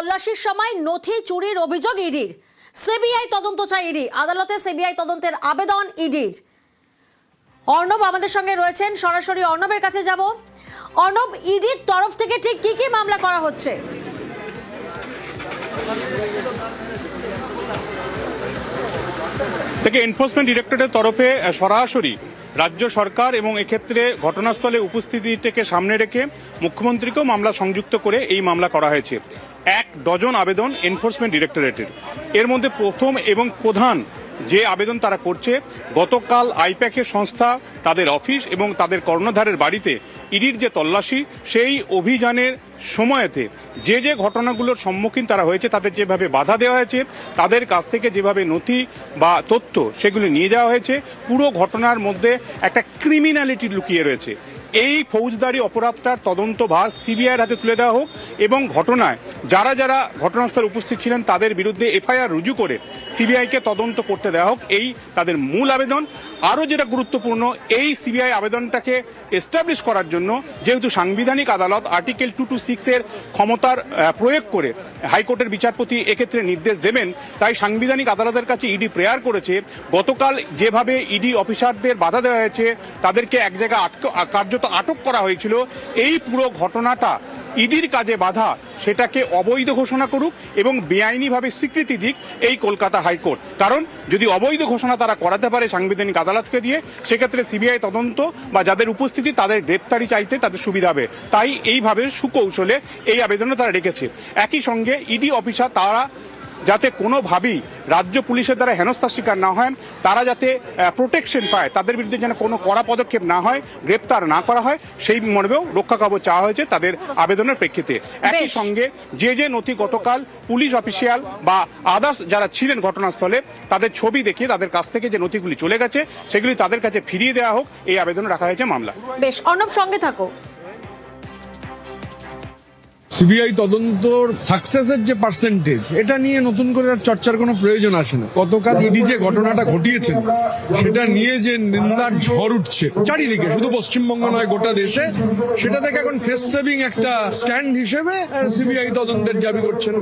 তল্লাশির সময় নথি চুরির অভিযোগ ইডির। সিবিআই তদন্ত চাই ইডি। আদালতে সিবিআই তদন্তের আবেদন ইডির। অর্ণব আমাদের সঙ্গে রয়েছেন। সরাসরি অর্ণবের কাছে যাব। অর্ণব, ইডির তরফ থেকে ঠিক কি কি মামলা করা হচ্ছে? থেকে এনফোর্সমেন্ট ডিরেক্টরেটের তরফে সরাসরি রাজ্য সরকার এবং এক্ষেত্রে ঘটনাস্থলে উপস্থিতিটাকে সামনে রেখে মুখ্যমন্ত্রীকেও মামলা সংযুক্ত করে এই মামলা করা হয়েছে। এক ডজন আবেদন এনফোর্সমেন্ট ডিরেক্টরেটের। এর মধ্যে প্রথম এবং প্রধান যে আবেদন তারা করছে, গতকাল আইপ্যাকের সংস্থা তাদের অফিস এবং তাদের কর্ণধারের বাড়িতে ইডির যে তল্লাশি, সেই অভিযানের সময়তে যে যে ঘটনাগুলোর সম্মুখীন তারা হয়েছে, তাদের যেভাবে বাধা দেওয়া হয়েছে, তাদের কাছ থেকে যেভাবে নথি বা তথ্য সেগুলি নিয়ে যাওয়া হয়েছে, পুরো ঘটনার মধ্যে একটা ক্রিমিনালিটি লুকিয়ে রয়েছে। এই ফৌজদারি অপরাধটার তদন্ত ভার সিবিআইয়ের হাতে তুলে দেওয়া হোক এবং ঘটনায় যারা যারা ঘটনাস্থলে উপস্থিত ছিলেন তাদের বিরুদ্ধে এফআইআর রুজু করে সিবিআইকে তদন্ত করতে দেওয়া হোক, এই তাদের মূল আবেদন। আরও যেটা গুরুত্বপূর্ণ, এই সিবিআই আবেদনটাকে এস্টাবলিশ করার জন্য যেহেতু সাংবিধানিক আদালত আর্টিকেল টু টু সিক্সের ক্ষমতার প্রয়োগ করে হাইকোর্টের বিচারপতি এক্ষেত্রে নির্দেশ দেবেন, তাই সাংবিধানিক আদালতের কাছে ইডি প্রেয়ার করেছে। গতকাল যেভাবে ইডি অফিসারদের বাধা দেওয়া হয়েছে, তাদেরকে এক জায়গায় আটক কার্যত আটক করা হয়েছিল। এই পুরো ঘটনাটা ইডির কাজে বাধা, সেটাকে অবৈধ ঘোষণা করুক এবং বেআইনিভাবে স্বীকৃতি দিক এই কলকাতা হাইকোর্ট। কারণ যদি অবৈধ ঘোষণা তারা করাতে পারে সাংবিধানিক আদালতকে দিয়ে, সেক্ষেত্রে সিবিআই তদন্ত বা যাদের উপস্থিতি তাদের গ্রেপ্তারি চাইতে তাদের সুবিধা হবে। তাই এইভাবে সুকৌশলে এই আবেদনে তারা রেখেছে। একই সঙ্গে ইডি অফিসার তারা যাতে কোনোভাবেই রাজ্য পুলিশের দ্বারা হেনস্থার শিকার না হয় তারা যাতে প্রোটেকশন পায় তাদের বিরুদ্ধে যেন কোনো কড়া পদক্ষেপ না হয় গ্রেপ্তার না করা হয় সেই মর্মেও রক্ষা কবচ চাওয়া হয়েছে তাদের আবেদনের প্রেক্ষিতে। একই সঙ্গে যে যে নথি গতকাল পুলিশ অফিসিয়াল বা আদার্স যারা ছিলেন ঘটনাস্থলে তাদের ছবি দেখিয়ে তাদের কাছ থেকে যে নথিগুলি চলে গেছে সেগুলি তাদের কাছে ফিরিয়ে দেওয়া হোক এই আবেদন রাখা হয়েছে মামলা। বেশ অর্ণব সঙ্গে থাকো। সিবিআই তদন্তর সাকসেসের যে পার্সেন্টেজ এটা নিয়ে নতুন করে আর চর্চার কোনো প্রয়োজন আসে না। গতকাল ইডি যে ঘটনাটা ঘটিয়েছেন সেটা নিয়ে যে নিন্দার ঝড় উঠছে, চারিদিকে, শুধু পশ্চিমবঙ্গ নয়, গোটা দেশে, সেটা থেকে এখন ফেস সেভিং একটা স্ট্যান্ড হিসেবে সিবিআই তদন্তের দাবি করছেন।